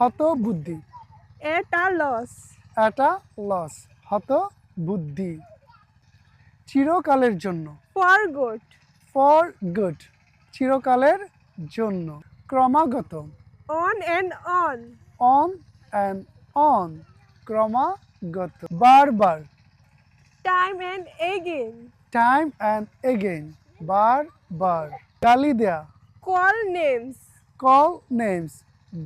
হত বুদ্ধি এটা লস এটা লস হত বুদ্ধি চিরকালের জন্য। ফর গুড ফর গুড চিরকালের জন্য। ক্রমাগত। On and on on and on ক্রমাগত। বারবার। Time and again time and again বারবার। গালি দেয়া। কল নেমস কল নেমস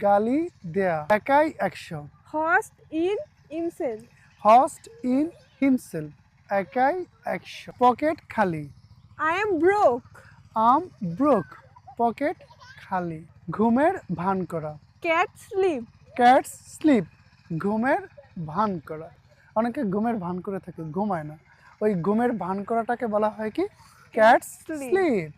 গালি দেয়া। একাই একশো। Host in himself host in himself একাই একশো। পকেট খালি। I am broke I'm broke pocket খালি। ঘুমের ভান করা। ক্যাট স্লিপ ক্যাটস স্লিপ ঘুমের ভান করা। অনেকে ঘুমের ভান করে থাকে ঘুমায় না। ওই ঘুমের ভান করাটাকে বলা হয় কি? Cat's Sleep. স্লিপ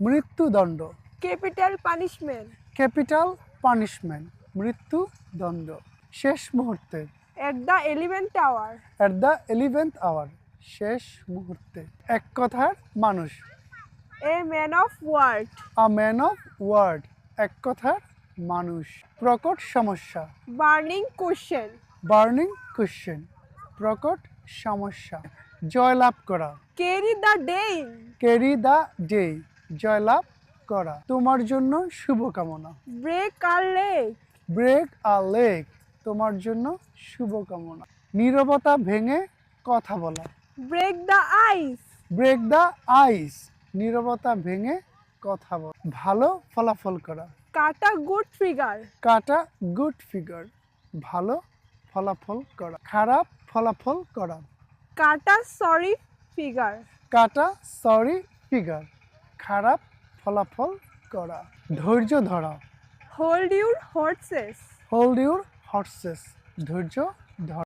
মৃত্যুদণ্ড। ক্যাপিটাল পানিশমেন্ট ক্যাপিটাল পানিশমেন্ট মৃত্যু মৃত্যুদণ্ড শেষ মুহূর্তে। At the eleventh hour at the eleventh hour শেষ মুহূর্তে। এক কথার মানুষ। A man of word a man of word এক কথার মানুষ। প্রকট সমস্যা। বার্নিং কোশ্চেন বার্নিং কোশ্চেন প্রকট সমস্যা। জয়লাভ করা। Carry the day carry the day জয়লাভ করা। তোমার জন্য শুভকামনা। Break a leg break a leg তোমার জন্য শুভকামনা। নীরবতা ভেঙে কথা বলা। Break the ice break the ice নীরবতা ভেঙে কথা বলা। ভালো ফলাফল করা। Cut a good figure cut a good figure ভালো ফলাফল করা। খারাপ ফলাফল করা। Cut a sorry figure cut a sorry figure খারাপ ফলাফল করা। ধৈর্য ধরা। Hold your horses hold your horses ধৈর্য ধরা।